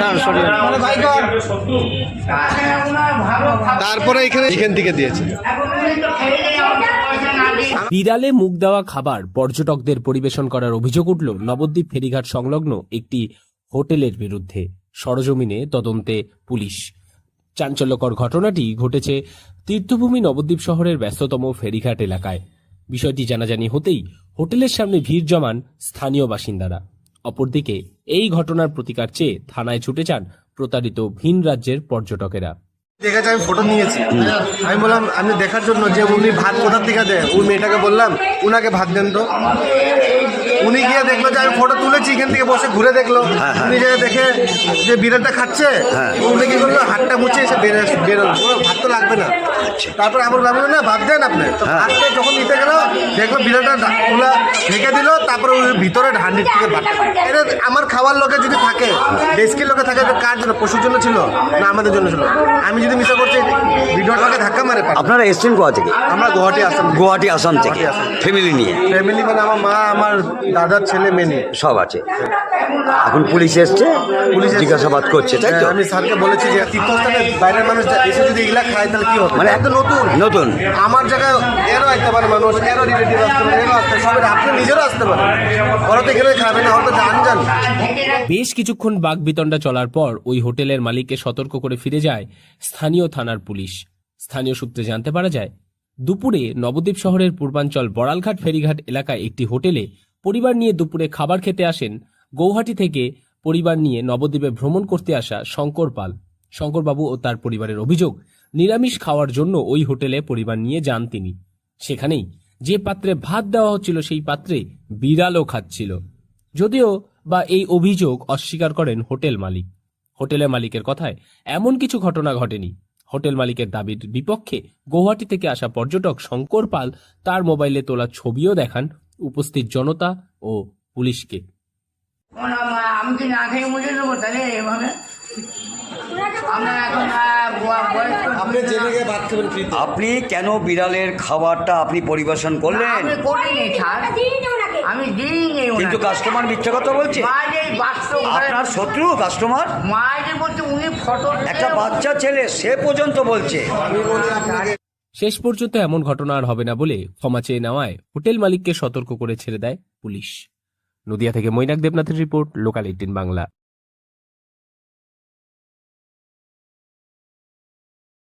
না সরিয়ে তারপরে এখানে এখান থেকে দিয়েছে। বিড়ালে মুখ দেওয়া খাবার পর্যটকদের পরিবেশন করার অভিযোগ উঠল নবদ্বীপ ফেরিঘাট সংলগ্ন একটি হোটেলের বিরুদ্ধে। সরজমিনে তদন্তে পুলিশ। চাঞ্চল্যকর ঘটনাটি ঘটেছে তীর্থভূমি নবদ্বীপ শহরের ব্যস্ততম ফেরিঘাট এলাকায়। বিষয়টি জানাজানি হতেই হোটেলের সামনে ভিড় জমান স্থানীয় বাসিন্দারা। অপরদিকে এই ঘটনার প্রতিকার চেয়ে থানায় ছুটে যান প্রতারিত ভিন রাজ্যের পর্যটকেরা। দেখেছে আমি ফটো নিয়েছি। আমি বললাম আমি দেখার জন্য যে উনি ভাত কোথার থেকে দেয়? ওই মেয়েটাকে বললাম উনাকে ভাত দেন তো। উনি গিয়ে দেখল যে আমি ফটো তুলেছি এখান থেকে বসে ঘুরে দেখল। উনি যে দেখে যে বিড়ালটা খাচ্ছে উনি কি করল হাতটা মুছে এসে বেরো বেরোলো। ভাত তো লাগবে না। তারপর আমার ভাবলো না ভাত দেন আপনি। তো ভাতটা যখন নিতে গেল দেখল বিড়ালটা খোলা ঢেকে দিল তারপরে ওই ভিতরে হান্ডি থেকে। এটা আমার খাওয়ার লোকে যদি থাকে ডেস্কের লোকে থাকে কার জন্য? পশুর জন্য ছিল না আমাদের জন্য ছিল? আমি যদি মিশা করছি ভিডিওটাকে ধাক্কা মারে আপনারা এসছেন গোয়া থেকে? আমরা গুয়াহাটি আসাম গুয়াহাটি আসাম থেকে। ফ্যামিলি নিয়ে? ফ্যামিলি মানে আমার মা আমার দাদার ছেলে মেনে সব আছে। এখন পুলিশ এসছে পুলিশ জিজ্ঞাসাবাদ করছে তাই তো? আমি স্যারকে বলেছি যে তীর্থস্থানে বাইরের মানুষ এসে যদি এগুলা খায় তাহলে কি হবে? মানে এত নতুন। নতুন। আমার জায়গায় এরও পারে মানুষ এরও রিলেটিভ আসতে পারে এরও আসতে পারে। সবাই আপনি নিজেরও আসতে পারে বেশ কিছুক্ষণ বাগবিতণ্ডা চলার পর ওই হোটেলের মালিককে সতর্ক করে ফিরে যায় স্থানীয় থানার পুলিশ। স্থানীয় সূত্রে জানতে পারা যায়, দুপুরে নবদ্বীপ শহরের পূর্বাঞ্চল বড়ালঘাট ফেরিঘাট এলাকায় একটি হোটেলে পরিবার নিয়ে দুপুরে খাবার খেতে আসেন গৌহাটি থেকে পরিবার নিয়ে নবদ্বীপে ভ্রমণ করতে আসা শঙ্কর পাল। শঙ্করবাবু ও তার পরিবারের অভিযোগ, নিরামিষ খাওয়ার জন্য ওই হোটেলে পরিবার নিয়ে যান তিনি। সেখানেই যে পাত্রে ভাত দেওয়া হচ্ছিল সেই পাত্রে বিড়ালও খাচ্ছিল। যদিও বা এই অভিযোগ অস্বীকার করেন হোটেল মালিক। হোটেলের মালিকের কথায় এমন কিছু ঘটনা ঘটেনি। হোটেল মালিকের দাবির বিপক্ষে গৌহাটি থেকে আসা পর্যটক শঙ্কর পাল তার মোবাইলে তোলা ছবিও দেখান উপস্থিত জনতা ও পুলিশকে। আমি কি না খেয়ে মুছে দেবো তাহলে এভাবে? আমরা এখন আপনি জেনে ভাত খাবেন আপনি কেন বিড়ালের খাবারটা আপনি পরিবেশন করলেন? আমি দিইনি কিন্তু কাস্টমার মিথ্যা কথা বলছে। আপনার শত্রু কাস্টমার উনি ফটো একটা বাচ্চা ছেলে সে পর্যন্ত বলছে। শেষ পর্যন্ত এমন ঘটনা আর হবে না বলে ক্ষমা চেয়ে নেওয়ায় হোটেল মালিককে সতর্ক করে ছেড়ে দেয় পুলিশ। নদিয়া থেকে মৈনাক দেবনাথের রিপোর্ট লোকাল এইটিন বাংলা।